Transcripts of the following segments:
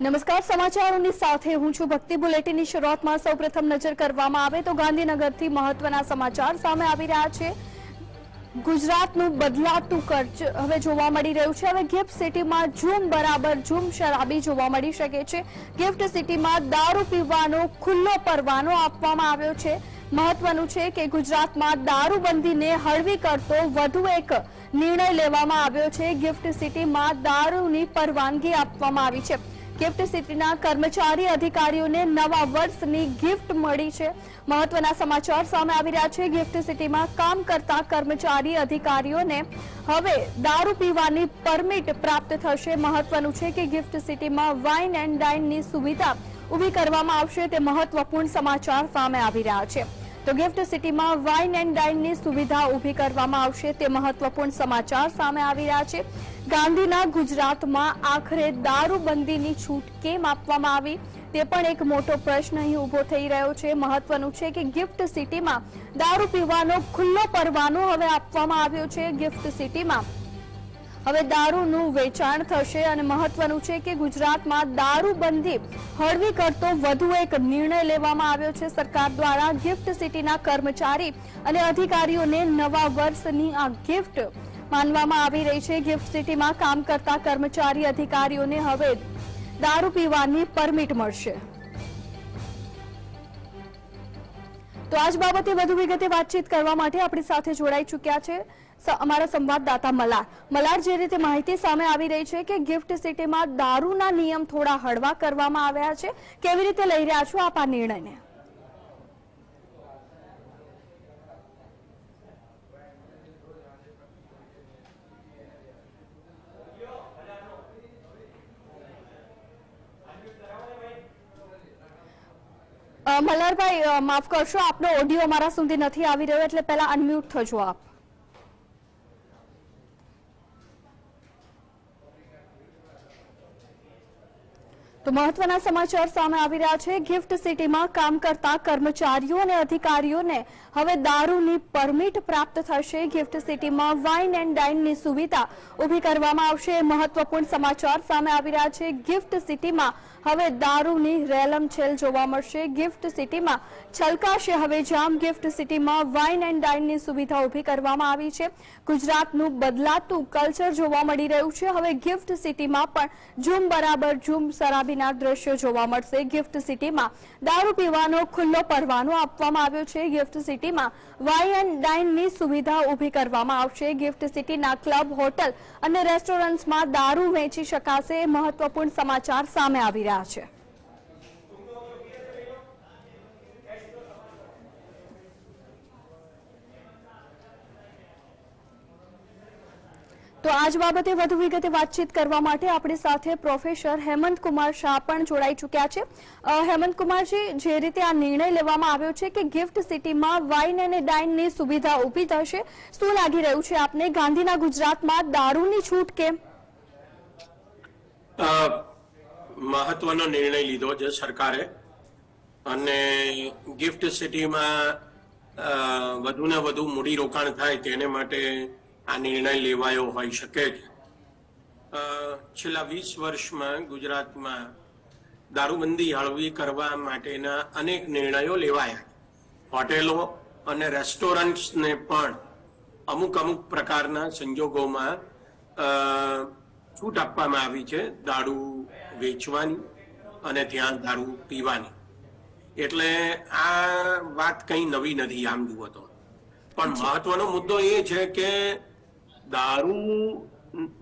નમસ્કાર, સમાચારોની સાથે હું છું ભક્તિ બુલેટિનની શરૂઆતમાં સૌપ્રથમ નજર કરવામાં આવે તો ગાંધીનગરથી મહત્વના સમાચાર સામે આવી રહ્યા છે. ગુજરાતનું બદલાતું ખર્ચ હવે જોવા મળી રહ્યું છે. હવે ગિફ્ટ સિટીમાં ઝૂમ બરાબર, ઝૂમ શરાબી જોવા મળી શકે છે. ગિફ્ટ સિટીમાં દારૂ પીવાનો ખુલ્લો પરવાનો આપવામાં આવ્યો છે. મહત્વનું છે કે ગુજરાતમાં દારૂબંધીને હળવી કરતો વધુ એક નિર્ણય લેવામાં આવ્યો છે. ગિફ્ટ સિટીમાં દારૂની પરવાનગી આપવામાં આવી છે. ગિફ્ટ સિટીના કર્મચારી અધિકારીઓને નવા વર્ષની ગિફ્ટ મળી છે. મહત્વના સમાચાર સામે આવી રહ્યા છે. ગિફ્ટ સિટીમાં કામ કરતા કર્મચારી અધિકારીઓને હવે દારૂ પીવાની પરમિટ પ્રાપ્ત થશે. મહત્વનું છે કે ગિફ્ટ સિટીમાં વાઇન એન્ડ ડાઇનની સુવિધા ઊભી કરવામાં આવશે. તે મહત્વપૂર્ણ સમાચાર સામે આવી રહ્યા છે. તો ગિફ્ટ સિટીમાં વાઇન એન્ડ ડાઇનની સુવિધા ઊભી કરવામાં આવશે. તે મહત્વપૂર્ણ સમાચાર સામે આવી રહ્યા છે. ગાંધીના ગુજરાતમાં આખરે દારૂબંધીની છૂટ કેમ આપવામાં આવી? તે પણ એક મોટો પ્રશ્ન અહીં ઊભો થઈ રહ્યો છે. મહત્વનું છે કે ગિફ્ટ સિટીમાં દારૂ પીવાનો ખુલ્લો પરવાનો હવે આપવામાં આવ્યો છે. ગિફ્ટ સિટીમાં હવે દારૂનું વેચાણ થશે અને મહત્વનું છે કે ગુજરાતમાં દારૂબંધી હળવી કરતો વધુ એક નિર્ણય લેવામાં આવ્યો છે. સરકાર દ્વારા ગિફ્ટ સિટીના કર્મચારી અને અધિકારીઓને નવા વર્ષની આ ગિફ્ટ માનવામાં આવી રહી છે. ગિફ્ટ સિટીમાં કામ કરતા કર્મચારી અધિકારીઓને હવે દારૂ પીવાની પરમિટ મળશે. તો આજ બાબતે વધુ વિગતે વાતચીત કરવા માટે આપણી સાથે જોડાઈ ચૂક્યા છે. અમારા સંવાદદાતા મલાર. મલાર, જે રીતે માહિતી સામે આવી રહી છે કે ગિફ્ટ સિટીમાં દારૂના નિયમ થોડા હળવા કરવામાં આવ્યા છે, કેવી રીતે લઈ રહ્યા છો આપ આ નિર્ણયને? મલારભાઈ માફ કરશો, આપનો ઓડિયો અમારા સુધી નથી આવી રહ્યો, એટલે પહેલા અનમ્યુટ થજો આપ. તો મહત્વના સમાચાર સામે આવી રહ્યા છે. ગિફ્ટ સિટીમાં કામ કરતા કર્મચારીઓ અને અધિકારીઓને હવે દારૂની પરમિટ પ્રાપ્ત થશે. ગિફ્ટ સિટીમાં વાઇન એન્ડ ડાઇનની સુવિધા ઊભી કરવામાં આવશે. મહત્વપૂર્ણ સમાચાર સામે આવી રહ્યા છે. ગિફ્ટ સિટીમાં હવે દારૂની રેલમછેલ જોવા મળશે. ગિફ્ટ સિટીમાં છલકાશે હવે જામ. ગિફ્ટ સિટીમાં વાઇન એન્ડ ડાઇનની સુવિધા ઊભી કરવામાં આવી છે. ગુજરાતનું બદલાતું કલ્ચર જોવા મળી રહ્યું છે. હવે ગિફ્ટ સિટીમાં પણ ઝૂમ બરાબર ઝૂમ શરાબીના દ્રશ્યો જોવા મળશે. ગિફ્ટ સિટીમાં દારૂ પીવાનો ખુલ્લો પરવાનો આપવામાં આવ્યો છે. ગિફ્ટ સિટીમાં વાઇન એન્ડ ડાઇનની સુવિધા ઊભી કરવામાં આવશે. ગિફ્ટ સિટીના ક્લબ, હોટલ અને રેસ્ટોરન્ટ્સમાં દારૂ વેચી શકાશે. મહત્વપૂર્ણ સમાચાર સામે આવી રહ્યા છે. તો આજ બાબતે વધુ વિગતે વાતચીત કરવા માટે આપણી સાથે પ્રોફેસર હેમંત કુમાર શાહ પણ જોડાઈ ચૂક્યા છે. હેમંત કુમારજી, જે રીતે આ નિર્ણય લેવામાં આવ્યો છે કે ગિફ્ટ સિટીમાં વાઇન અને ડાઇનની સુવિધા ઊભી થશે, શું લાગી રહ્યું છે આપને? ગાંધીના ગુજરાતમાં દારૂની છૂટ કેમ? મહત્વનો નિર્ણય લીધો છે સરકારે. અને ગિફ્ટ સિટીમાં વધુ ને વધુ મૂડી રોકાણ થાય તેને માટે આ નિર્ણય લેવાયો હોઈ શકે છે. છેલ્લા વીસ વર્ષમાં ગુજરાતમાં દારૂબંધી હળવી કરવા માટેના અનેક નિર્ણયો લેવાયા હોટેલો અને રેસ્ટોરન્ટ્સને પણ અમુક અમુક પ્રકારના સંજોગોમાં છૂટ આપવામાં આવી છે દારૂ વેચવાની અને ત્યાં દારૂ પીવાની. એટલે આ વાત કંઈ નવી નથી આમ જુઓ તો. પણ મહત્વનો મુદ્દો એ છે કે દારૂ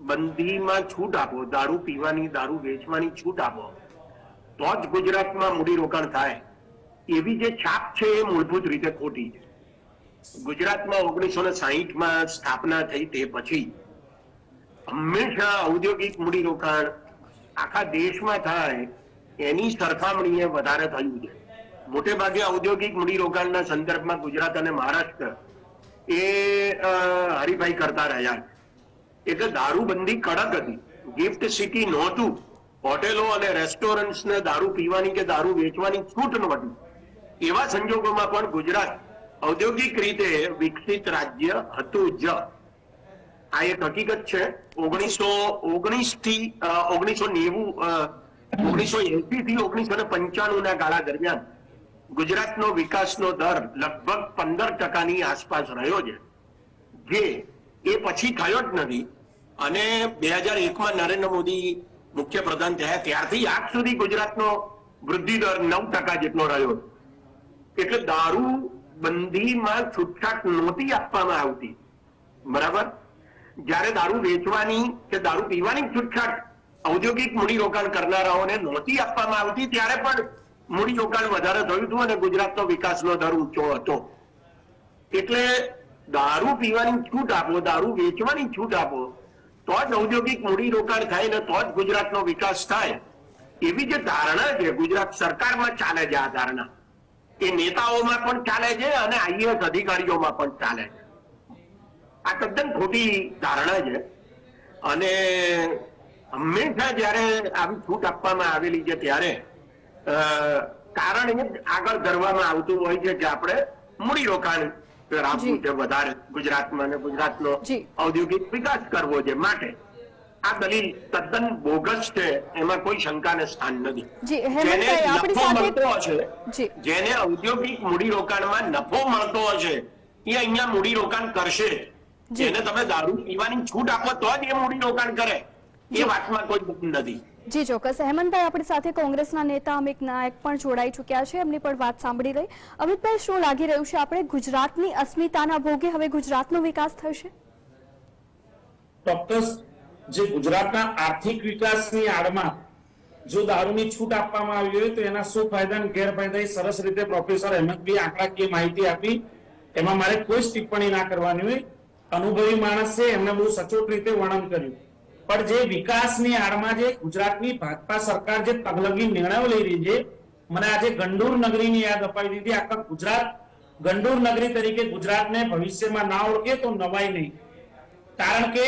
બંધીમાં છૂટ આપો, દારૂ પીવાની, દારૂ વેચવાની છૂટ આપો, તો જ ગુજરાતમાં મૂડીરોકાણ થાય. એવી જે છાપ છે એ મૂળભૂત રીતે ખોટી છે. ગુજરાતમાં ઓગણીસો ને સાહીઠમાં સ્થાપના થઈ તે પછી હંમેશા ઔદ્યોગિક મૂડીરોકાણ આખા દેશમાં થાય, એની સરખામણીએ વધારે થયું છે. મોટે ભાગે ઔદ્યોગિક મૂડીરોકાણના સંદર્ભમાં ગુજરાત અને મહારાષ્ટ્ર એ હરિભાઈ કરતા રહ્યા. એટલે દારૂબંધી કડક હતી. ગિફ્ટ સિટી નહોતું. હોટેલો અને રેસ્ટોરન્ટ્સને દારૂ પીવાની કે દારૂ વેચવાની છૂટ નહોતી. એવા સંજોગોમાં પણ ગુજરાત ઔદ્યોગિક રીતે વિકસિત રાજ્ય હતું જ. આ એક હકીકત છે. ઓગણીસો ઓગણીસથી ઓગણીસો નેવું ઓગણીસો એસી થી ઓગણીસો ને પંચાણું ના ગાળા દરમિયાન ગુજરાતનો વિકાસનો દર લગભગ પંદર ટકાની આસપાસ રહ્યો છે. જે એ પછી થયો જ નથી. અને બે હજાર એકમાં નરેન્દ્ર મોદી મુખ્યપ્રધાન થયા ત્યારથી આજ સુધી ગુજરાતનો વૃદ્ધિ દર નવ ટકા જેટલો રહ્યો એટલે દારૂ બંધીમાં છૂટછાટ નહોતી આપવામાં આવતી. બરાબર? જ્યારે દારૂ વેચવાની કે દારૂ પીવાની છૂટછાટ ઔદ્યોગિક મૂડીરોકાણ કરનારાઓને નહોતી આપવામાં આવતી, ત્યારે પણ મૂડીરોકાણ વધારે થયું હતું અને ગુજરાતનો વિકાસનો દર ઊંચો હતો. એટલે દારૂ પીવાની છૂટ આપો, દારૂ વેચવાની છૂટ આપો, તો જ ઔદ્યોગિક મૂડીરોકાણ થાય ને તો જ ગુજરાતનો વિકાસ થાય. એવી જે ધારણા છે, ગુજરાત સરકારમાં ચાલે છે આ ધારણા. એ નેતાઓમાં પણ ચાલે છે અને આઈએએસ અધિકારીઓમાં પણ ચાલે છે. આ તદ્દન ખોટી ધારણા છે. અને હંમેશા જ્યારે આવી છૂટ આપવામાં આવેલી છે ત્યારે કારણ એ આગળ ધરવામાં આવતું હોય છે કે આપણે મૂડીરોકાણ રાખવું છે વધારે ગુજરાતમાં અને ગુજરાતનો ઔદ્યોગિક વિકાસ કરવો છે માટે. આ દલીલ તદ્દન બોગસ છે એમાં કોઈ શંકાને સ્થાન નથી. જેને નફો મળતો હશે જેને ઔદ્યોગિક મૂડીરોકાણમાં નફો મળતો હશે એ અહીંયા મૂડીરોકાણ કરશે. જેને તમે દારૂ પીવાની છૂટ આપો તો જ એ મૂડીરોકાણ કરે. એ વાતમાં કોઈ દુઃખ નથી. જી ચોક્કસ. હેમંતભાઈ આપણી સાથે કોંગ્રેસના નેતા અમિત નાયક પણ જોડાઈ ચૂક્યા છે. એમની પણ વાત સાંભળી રહી અમિતભાઈ શું લાગી રહ્યું છે આપણે? ગુજરાતની અસ્મિતાના ભોગે હવે ગુજરાતનો વિકાસ થશે? ચોક્કસ. જે ગુજરાતના આર્થિક વિકાસની આડમાં જો દારૂની છૂટ આપવામાં આવી હોય તો એના શું ફાયદા અને ગેરફાયદા એ સરસ રીતે પ્રોફેસર હેમંતભાઈ આંકડાકીય માહિતી આપી. એમાં મારે કોઈ જ ટિપ્પણી ના કરવાની હોય. અનુભવી માણસ છે એમને બહુ સચોટ રીતે વર્ણન કર્યું. પણ જે વિકાસની આડમાં જે ગુજરાતની ભાજપા સરકાર જે તગલગી નિર્ણયો લઈ રહી છે, મને આજે ગંડુર નગરીની યાદ અપાવી દીધી. આખા ગુજરાત, ગંડુર નગરી તરીકે ગુજરાતને ભવિષ્યમાં ના ઓળખે તો નવાય નહીં. કારણ કે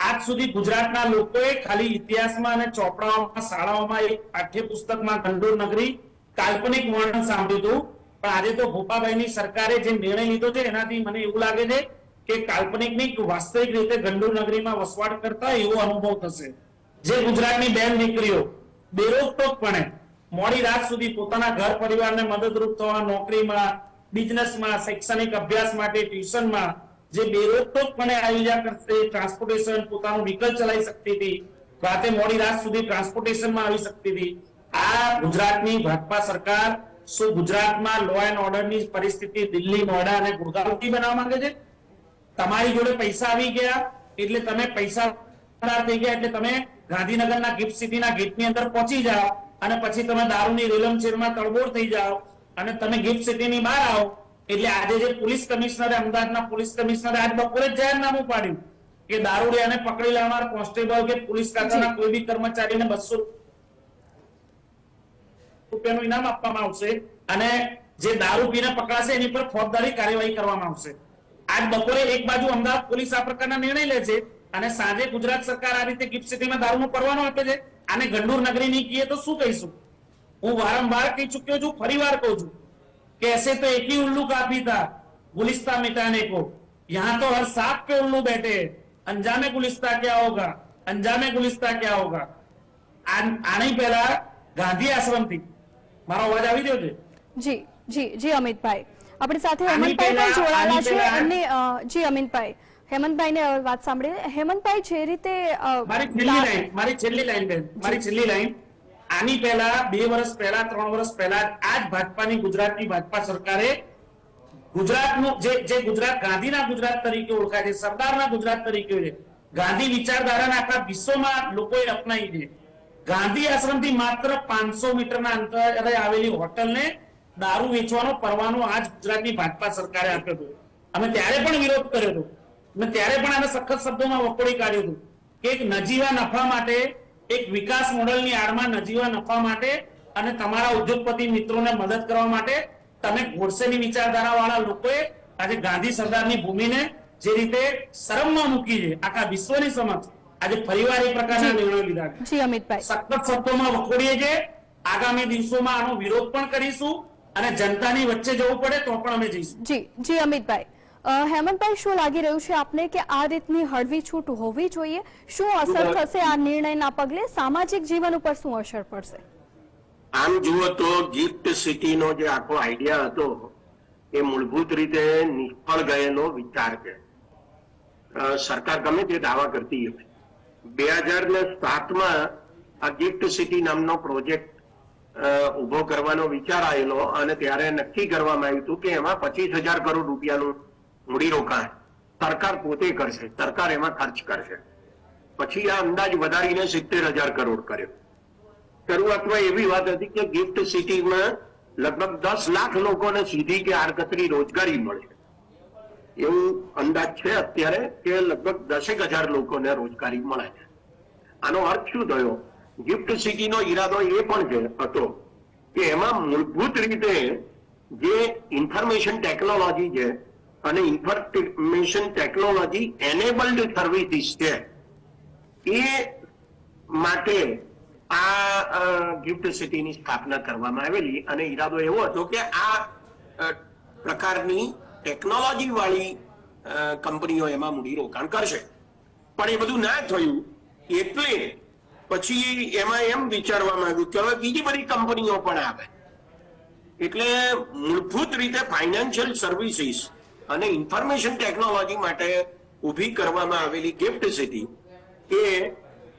આજ સુધી ગુજરાતના લોકોએ ખાલી ઇતિહાસમાં અને ચોપડાઓમાં, શાળાઓમાં, એક પાઠ્યપુસ્તકમાં ગંડુર નગરી કાલ્પનિક વર્ણન સાંભળ્યું હતું. પણ આજે તો ભોપાભાઈની સરકારે જે નિર્ણય લીધો છે, એનાથી મને એવું લાગે છે કે કાલ્પનિકની વાસ્તવિક રીતે ગંડુ નગરીમાં વસવાટ કરતા એવો અનુભવ થશે. જે ગુજરાતની બેન દીકરીઓ બેરોકટોકપણે મોડી રાત સુધી પોતાના ઘર પરિવારને મદદરૂપ થવા નોકરીમાં, બિઝનેસમાં, શૈક્ષણિક અભ્યાસ માટે, ટ્યુશનમાં જે બેરોકટોકપણે આયોજા કરશે ટ્રાન્સપોર્ટેશન પોતાનું વ્હીકલ ચલાવી શકતી હતી, રાતે મોડી રાત સુધી ટ્રાન્સપોર્ટેશનમાં આવી શકતી હતી. આ ગુજરાતની ભાજપા સરકાર શું ગુજરાતમાં લો એન્ડ ઓર્ડરની પરિસ્થિતિ દિલ્હી નોઈડા અને ગુડગાંવથી બનાવવા માંગે છે? તમારી જોડે પૈસા આવી ગયા એટલે તમે પૈસા થઈ ગયા એટલે તમે ગાંધીનગરના ગિફ્ટ સિટીના ગેટની અંદર પહોંચી જાઓ અને પછી તમે દારૂની રેલમચેરમાં તળબોળ થઈ જાઓ અને તમે ગિફ્ટ સિટીની બહાર આવો. એટલે આજે જે પોલીસ કમિશનરે અમદાવાદના પોલીસ કમિશનરે આજ બપોરે જાહેરનામું પાડ્યું કે દારૂડિયાને પકડી લેનાર કોન્સ્ટેબલ કે પોલીસ ખાતાના કોઈ બી કર્મચારીને બસો રૂપિયાનું ઇનામ આપવામાં આવશે અને જે દારૂ પીને પકડાશે એની પર ફોજદારી કાર્યવાહી કરવામાં આવશે. આજ બપોરે એક બાજુ અમદાવાદ પોલીસ આ પ્રકારના નિર્ણય લે છે અને સાંજે ગુજરાત સરકાર આ રીતે ગિફ્ટ સિટીમાં દારૂનો પરવાનો આપે છે આને ગંડૂર નગરી નહીં કહીએ તો શું કહીશું હું વારંવાર કહી ચુક્યો છું ફરીવાર કહું છું कि ऐसे तो एक ही उल्लू काफी था गुलिस्ता मिटाने को यहाँ तो हर सांप पे उल्लू बैठे हैं अंजामे गुलिस्ता क्या होगा अंजामे गुलिस्ता क्या होगा આ- આની પહેલા ગાંધી આશ્રમથી મારો અવાજ આવી રહ્યો છે જી જી જી અમિતભાઈ આપણી સાથે હેમંતભાઈ પણ જોડાયેલા છે એમને જી અમિતભાઈ હેમંતભાઈને વાત સાંભળીએ. હેમંતભાઈ જે રીતે મારી છેલ્લી લાઈન મારી છેલ્લી લાઈન બેન મારી છેલ્લી લાઈન. આની પહેલા બે વર્ષ પહેલા ત્રણ વર્ષ પહેલા આ જ ભાજપાની ગુજરાતની ભાજપા સરકારે ગુજરાતનું જે જે ગુજરાત ગાંધીના ગુજરાત તરીકે ઓળખાય છે સરદારના ગુજરાત તરીકે છે ગાંધી વિચારધારાના આખા વિશ્વમાં લોકોએ અપનાવી છે. ગાંધી આશ્રમથી માત્ર પાંચસો મીટરના અંતરે આવેલી હોટલને દારૂ વેચવાનો પરવાનો આજ ગુજરાતની ભાજપા સરકારે આપ્યો હતો. અમે ત્યારે પણ વિરોધ કર્યો હતો. અને ત્યારે પણ આને સખત શબ્દોમાં વખોડી કાઢ્યું હતું કે એક નજીવા નફા માટે એક વિકાસ મોડલની આડમાં નજીવા નફા માટે અને તમારા ઉદ્યોગપતિ મિત્રોને મદદ કરવા માટે તમે ગોડસેની વિચારધારા વાળા લોકોએ આજે ગાંધી સરદારની ભૂમિને જે રીતે શરમમાં મૂકી છે આખા વિશ્વની સમક્ષ આજે ફરીવાર એ પ્રકારના. નિર્ણયો લીધા છે. સખત શબ્દોમાં વખોડીએ છીએ. આગામી દિવસોમાં આનો વિરોધ પણ કરીશું. અને જનતાની વચ્ચે જવું પડે તો પણ અમે જઈશું. જી જી અમિતભાઈ. હેમંતભાઈ શું લાગી રહ્યું છે આપને કે આ રીતની હળવી છૂટ હોવી જોઈએ? શું અસર થશે આ નિર્ણયના પગલે? સામાજિક જીવન ઉપર શું અસર પડશે? આમ જુઓ તો ગિફ્ટ સિટીનો જે આખો આઈડિયા હતો એ મૂળભૂત રીતે નિષ્ફળ ગયેલો વિચાર છે. સરકાર ગમે તે દાવા કરતી હોય. બે હજાર ને સાતમાં આ ગિફ્ટ સિટી નામનો પ્રોજેક્ટ ઊભો કરવાનો વિચાર આવેલો અને ત્યારે નક્કી કરવામાં આવ્યું હતું કે એમાં પચીસ હજાર કરોડ રૂપિયાનું મૂડીરોકાણ સરકાર પોતે કરશે, સરકાર એમાં ખર્ચ કરશે. પછી આ અંદાજ વધારીને સિત્તેર હજાર કરોડ કર્યો. શરૂઆતમાં એવી વાત હતી કે ગિફ્ટ સિટીમાં લગભગ દસ લાખ લોકોને સીધી કે આડકતરી રોજગારી મળશે એવું અંદાજ છે અત્યારે કે લગભગ દસેક હજાર લોકોને રોજગારી મળે છે. આનો અર્થ શું થયો? ગિફ્ટ સિટીનો ઈરાદો એ પણ હતો કે એમાં મૂળભૂત રીતે જે ઇન્ફોર્મેશન ટેકનોલોજી છે અને ઇન્ફોર્મેશન ટેકનોલોજી એનેબલ્ડ સર્વિસીસ છે, એ માટે આ ગિફ્ટ સિટીની સ્થાપના કરવામાં આવેલી અને ઈરાદો એવો હતો કે આ પ્રકારની ટેકનોલોજી વાળી કંપનીઓ એમાં મૂડીરોકાણ કરશે. પણ એ બધું ના થયું એટલે પછી એમાં એમ વિચારવા માંગ્યું કે હવે બીજી બધી કંપનીઓ પણ આવે. એટલે મૂળભૂત રીતે ફાઇનાન્શિયલ સર્વિસીસ અને ઇન્ફોર્મેશન ટેકનોલોજી માટે ઊભી કરવામાં આવેલી ગિફ્ટ સિટી એ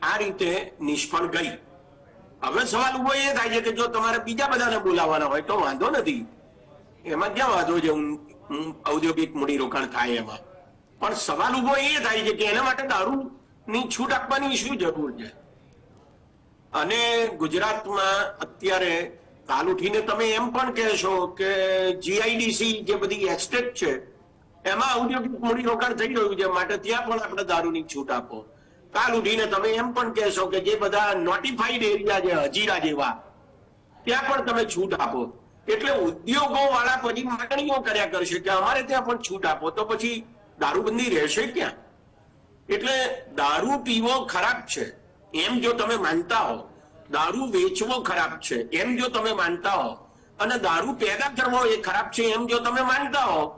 આ રીતે નિષ્ફળ ગઈ. હવે સવાલ ઊભો એ થાય છે કે જો તમારે બીજા બધાને બોલાવવાના હોય તો વાંધો નથી. એમાં ક્યાં વાંધો છે? ઔદ્યોગિક મૂડીરોકાણ થાય એમાં. પણ સવાલ ઊભો એ થાય છે કે એના માટે દારૂની છૂટ આપવાની શું જરૂર છે? અને ગુજરાતમાં અત્યારે કાલ ઉઠીને તમે એમ પણ કહેશો કે જીઆઈડીસી જે બધી એસ્ટેટ છે, એમાં ઔદ્યોગિક મૂડીરોકાણ થઈ રહ્યું છે, માટે ત્યાં પણ આપણે દારૂની છૂટ આપો. કાલ ઉઠીને તમે એમ પણ કહેશો કે જે બધા નોટિફાઈડ એરિયા છે, હજીરા જેવા, ત્યાં પણ તમે છૂટ આપો. એટલે ઉદ્યોગો વાળા પછી માગણીઓ કર્યા કરશે કે અમારે ત્યાં પણ છૂટ આપો, તો પછી દારૂબંધી રહેશે ક્યાં? એટલે દારૂ પીવો ખરાબ છે. એમ જો તમે માનતા હો, દારૂ વેચવો ખરાબ છે, એમ જો તમે માનતા હો, અને દારૂ પેદા કરવો એ ખરાબ છે, એમ જો તમે માનતા હો,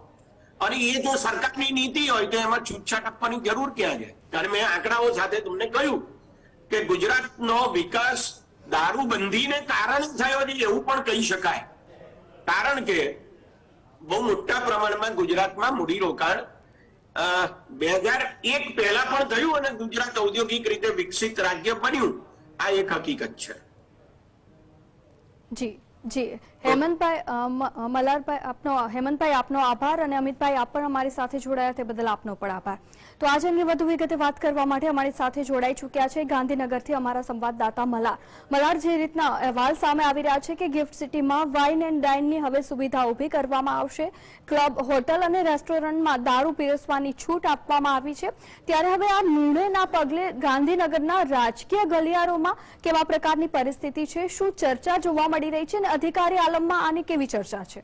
અને એ જો સરકારની નીતિ હોય તો એમાં છૂટછાટ આપવાની જરૂર ક્યાં છે? અને મેં આંકડાઓ સાથે તમને કહ્યું કે ગુજરાતનો વિકાસ દારૂબંધીને કારણે થયો છે એવું પણ કહી શકાય. કારણ કે બહુ મોટા પ્રમાણમાં ગુજરાતમાં મૂડીરોકાણ બે હજાર એક પહેલા પણ થયું અને ગુજરાત ઔદ્યોગિક રીતે વિકસિત રાજ્ય બન્યું. આ એક હકીકત છે. જી. જી. હેમંતભાઈ મલારભાઈ આપનો હેમંતભાઈ આપનો આભાર અને અમિતભાઈ આપ પણ અમારી સાથે જોડાયા તે બદલ આપનો પણ આભાર. તો આજે અંગે વધુ વિગતે વાત કરવા માટે અમારી સાથે જોડાઈ ચૂક્યા છે ગાંધીનગરથી અમારા સંવાદદાતા મલાર. મલાર જે રીતના અહેવાલ સામે આવી રહ્યા છે કે ગિફ્ટ સિટીમાં વાઇન એન્ડ ડાઇનની હવે સુવિધા ઊભી કરવામાં આવશે. ક્લબ હોટલ અને રેસ્ટોરન્ટમાં દારૂ પીરસવાની છૂટ આપવામાં આવી છે. ત્યારે હવે આ નિર્ણયના પગલે ગાંધીનગરના રાજકીય ગલિયારોમાં કેવા પ્રકારની પરિસ્થિતિ છે શું ચર્ચા જોવા મળી રહી છે અધિકારી આલમમાં આની કેવી ચર્ચા છે?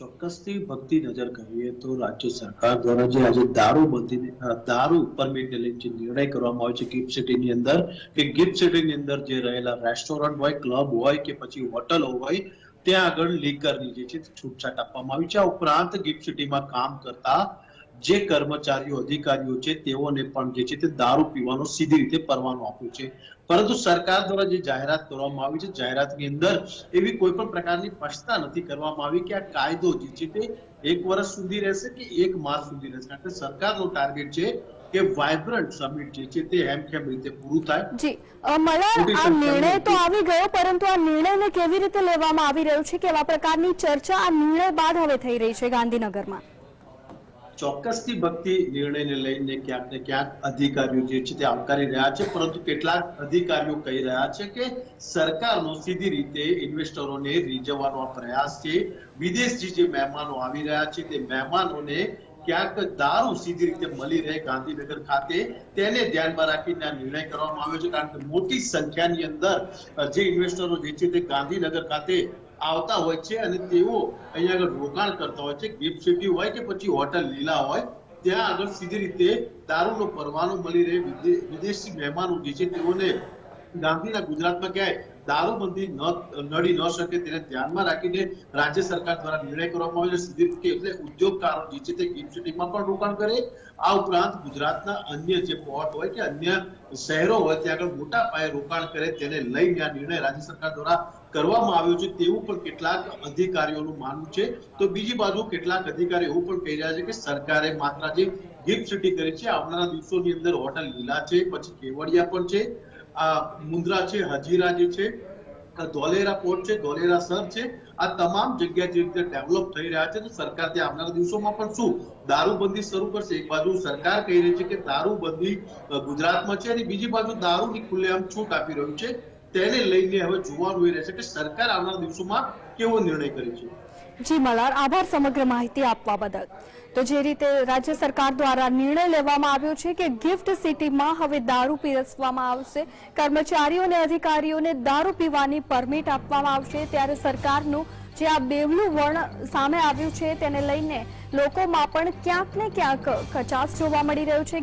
ચોક્કસથી ભક્તિ નજર કરીએ તો રાજ્ય સરકાર દ્વારા જે આજે દારૂ બંધી દારૂ પરમિટને જે નિર્ણય કરવામાં આવ્યો છે ગિફ્ટ સિટીની અંદર, કે ગિફ્ટ સિટીની અંદર જે રહેલા રેસ્ટોરન્ટ હોય ક્લબ હોય કે પછી હોટલ હોય, ત્યાં આગળ લીકરની જે છે છૂટછાટ આપવામાં આવી છે. આ ઉપરાંત ગિફ્ટ સિટીમાં કામ કરતા જે કર્મચારીઓ અધિકારીઓ છે તેઓને પણ જે છે તે દારૂ પીવાનો સીધી રીતે પરવાનો આપ્યો છે. પરંતુ સરકાર દ્વારા જે જાહેરાત કરવામાં આવી છે જાહેરાતની અંદર એવી કોઈ પણ પ્રકારની સ્પષ્ટતા નથી કરવામાં આવી કે આ કાયદો જે છે તે એક વર્ષ સુધી રહેશે કે એક માસ સુધી રહેશે? કારણ કે સરકારનો ટાર્ગેટ છે કે વાઇબ્રન્ટ સમિટ જે છે તે હેમખેમ રીતે પૂરું થાય. જી. મલાર આ નિર્ણય તો આવી ગયો પરંતુ આ નિર્ણયને કેવી રીતે લેવામાં આવી રહ્યો છે કેવા પ્રકારની ચર્ચા આ નિર્ણય બાદ હવે થઈ રહી છે ગાંધીનગરમાં? ચોક્કસથી ભક્તિ નિર્ણયને લઈને ક્યાંક ને ક્યાંક અધિકારીઓ જે છે તે આવકારી રહ્યા છે, પરંતુ કેટલાક અધિકારીઓ કહી રહ્યા છે કે સરકારનો સીધી રીતે ઇન્વેસ્ટરોને રીઝવવાનો પ્રયાસ છે. વિદેશથી જે મહેમાનો આવી રહ્યા છે, તે મહેમાનોને ક્યાંક દારૂ સીધી રીતે મળી રહે ગાંધીનગર ખાતે, તેને ધ્યાનમાં રાખીને આ નિર્ણય કરવામાં આવ્યો છે, કારણ કે મોટી સંખ્યાની અંદર જે ઇન્વેસ્ટરો જે છે તે ગાંધીનગર ખાતે આવતા હોય છે અને તેઓ અહીંયા આગળ રોકાણ કરતા હોય છે. ગિફ્ટ સિટી હોય કે પછી હોટલ લીલા હોય, ત્યાં આગળ સીધી રીતે દારૂનો પરવાનો મળી રહે. વિદે- વિદેશી મહેમાનો જે છે. તેઓને ગાંધીના ગુજરાતમાં ક્યાંય દારૂબંધી નડી ન શકે તેને ધ્યાનમાં રાખીને રાજ્ય સરકાર દ્વારા નિર્ણય કરવામાં આવ્યો સીધી રીતે એટલે ઉદ્યોગકારો જે છે તે ગિફ્ટ સિટીમાં પણ રોકાણ કરે. આ ઉપરાંત ગુજરાતના અન્ય જે પોર્ટ હોય કે અન્ય શહેરો હોય, ત્યાં આગળ મોટા પાયે રોકાણ કરે. તેને લઈને આ નિર્ણય રાજ્ય સરકાર દ્વારા કરવામાં આવ્યું છે તેવું પણ કેટલાક અધિકારીઓનું માનવું છે. તો બીજી બાજુ કેટલાક અધિકારી એવું પણ કહી રહ્યા છે કે સરકારે માત્ર જે ગિફ્ટ સિટી કરી છે, આવનારા દિવસોની અંદર હોટલ લીલા છે, પછી કેવડિયા પણ છે, આ મુન્દ્રા છે, હજીરા જે છે ધોલેરા પોર્ટ છે, ધોલેરા સર છે, આ તમામ જગ્યા જે રીતે ડેવલપ થઈ રહ્યા છે, તો સરકાર ત્યાં આવનારા દિવસોમાં પણ શું દારૂબંધી શરૂ કરશે? એક બાજુ સરકાર કહી રહી છે કે દારૂબંધી ગુજરાતમાં છે અને બીજી બાજુ દારૂની ખુલ્લેઆમ છૂટ આપી રહ્યું છે. તેને લઈને હવે જોવાનું એ રહેશે કે સરકાર આવનાર દિવસોમાં કેવો નિર્ણય કરે છે. જી મલાર, આભાર સમગ્ર માહિતી આપવા બદલ. તો જે રીતે રાજ્ય સરકાર દ્વારા નિર્ણય લેવામાં આવ્યો છે કે ગિફ્ટ સિટીમાં હવે દારૂ પીરસવામાં આવશે, કર્મચારીઓ અને અધિકારીઓને દારૂ પીવાની પરમિટ આપવામાં આવશે, ત્યારે સરકારનું જે આ બેવલું વર્ણ સામે આવ્યું છે, તેને લઈને લોકોમાં પણ ક્યાંક ને ક્યાંક કચાસ જોવા મળી રહ્યો છે.